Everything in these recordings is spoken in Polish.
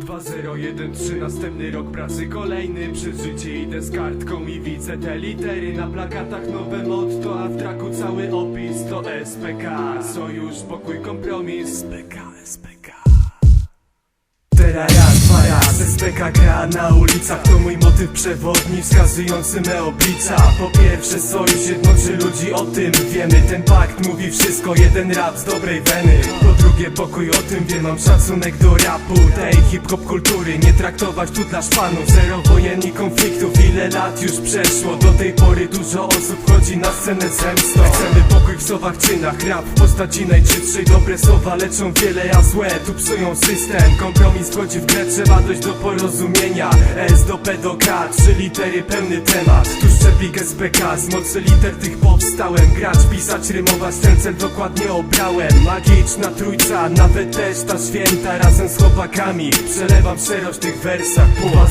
2013 następny rok pracy kolejny Przez życie idę z kartką i widzę te litery Na plakatach nowe motto, a w traku cały opis To SPK, sojusz, pokój, kompromis. SPK, SPK Teraz raz, dwa raz, SPK gra na ulicach To mój motyw przewodni wskazujący me oblicza Po pierwsze sojusz jednoczy ludzi o tym wiemy. Ten pakt mówi wszystko, jeden rap z dobrej weny. Po drugie pokój o tym wiem, mam szacunek do rapu. Tej hip-hop kultury, nie traktować tu dla szpanów. Zero wojen i konfliktów, ile lat już przeszło? Do tej pory dużo osób chodzi na scenę zemstą Chcemy pokój w słowach, czynach, rap w postaci najczystszej. Dobre słowa leczą wiele, a złe tu psują system. Kompromis wchodzi w grę, trzeba dojść do porozumienia. S do P do K, trzy litery, pełny temat. Tu szczepik SPK, z mocy liter tych powstałem. Grać, pisać, rymować, ten dokładnie obrałem. Magiczna trójca, nawet też ta święta Razem z chłopakami. Przelewam szerość tych wersach Puła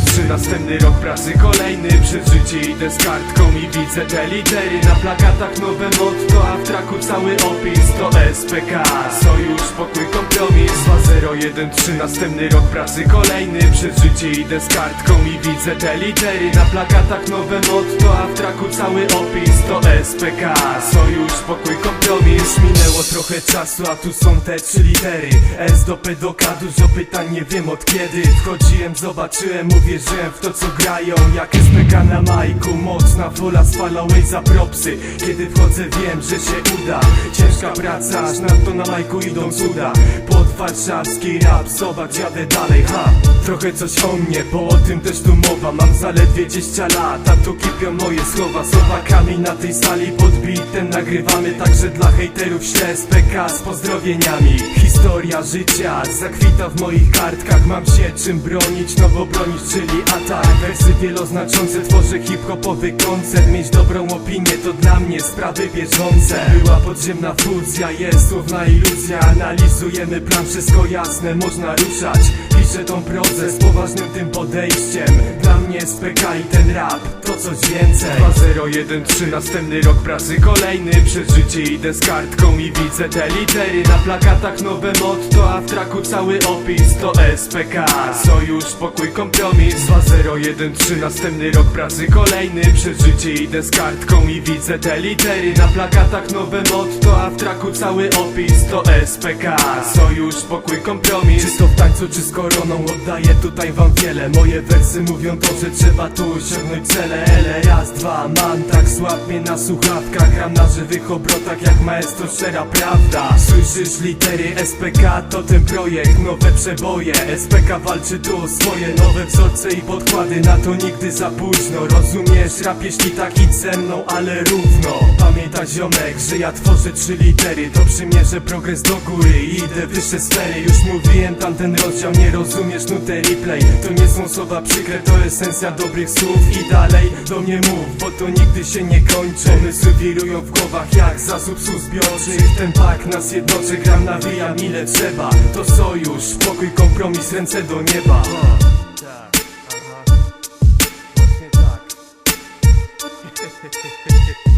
013, następny rok pracy kolejny Przez życie idę z kartką i widzę te litery Na plakatach. Nowe motto, a w traku cały opis To SPK, sojusz, pokój, kompromis 2013, następny rok pracy kolejny Przez życie idę z kartką i widzę te litery Na plakatach. Nowe motto, a w traku cały opis To SPK, sojusz, pokój, kompromis Minęło trochę czasu, a tu są te trzy litery. S do P do K, dużo pytań, nie wiem od kiedy. Wchodziłem, zobaczyłem, uwierzyłem w to co grają. Jak SPK na majku, mocna wola spala way za propsy. Kiedy wchodzę wiem, że się uda. Ciężka praca, aż na to na majku idą cuda. Pod warszawski rap, zobacz jadę dalej, ha. Trochę coś o mnie, bo o tym też tu mowa. Mam zaledwie 20 lat, a tu kipią moje słowa. Słowakami na tej sali podbite Nagrywamy także dla hejterów źle SPK z pozdrowieniami. Historia życia zakwita w moich kartkach. Mam się czym bronić, no bo bronić, czyli atak. Wersy wieloznaczące, tworzę hip-hopowy koncert. Mieć dobrą opinię to dla mnie sprawy bieżące. Była podziemna fuzja, jest słowna iluzja. Analizujemy plan, wszystko jasne, można ruszać. Piszę tą prozę z poważnym tym podejściem Mnie SPK i ten rap to coś więcej. 2013 następny rok pracy kolejny. Przez życie idę z kartką i widzę te litery. Na plakatach nowe motto, a w traku cały opis To SPK, sojusz, pokój, kompromis. 2013 następny rok pracy kolejny. Przez życie idę z kartką i widzę te litery. Na plakatach nowe motto, a w traku cały opis To SPK, sojusz, pokój, kompromis. Czy to w tańcu, czy z koroną oddaję tutaj wam wiele. Moje wersy mówią to, że trzeba tu osiągnąć cele Ele, raz, dwa, mam tak słab mnie na słuchawkach Gram na żywych obrotach jak maestro, szczera prawda. Słyszysz litery SPK, to ten projekt, nowe przeboje. SPK walczy tu o swoje nowe wzorce i podkłady Na to nigdy za późno, rozumiesz? Rap jeśli tak idź ze mną, ale równo. Pamiętaj ziomek, że ja tworzę trzy litery. To przymierzę progres do góry i idę wyższe sfery. Już mówiłem tamten rozdział, nie rozumiesz nuty replay. To nie są słowa przykre, to esencja dobrych słów I dalej do mnie mów, bo to nigdy się nie kończy. Pomysły wirują w głowach jak zasób słów zbiorczych Ten pak nas jednoczy, gram nawijam ile trzeba. To sojusz, pokój, kompromis, ręce do nieba. Tak, aha. Właśnie tak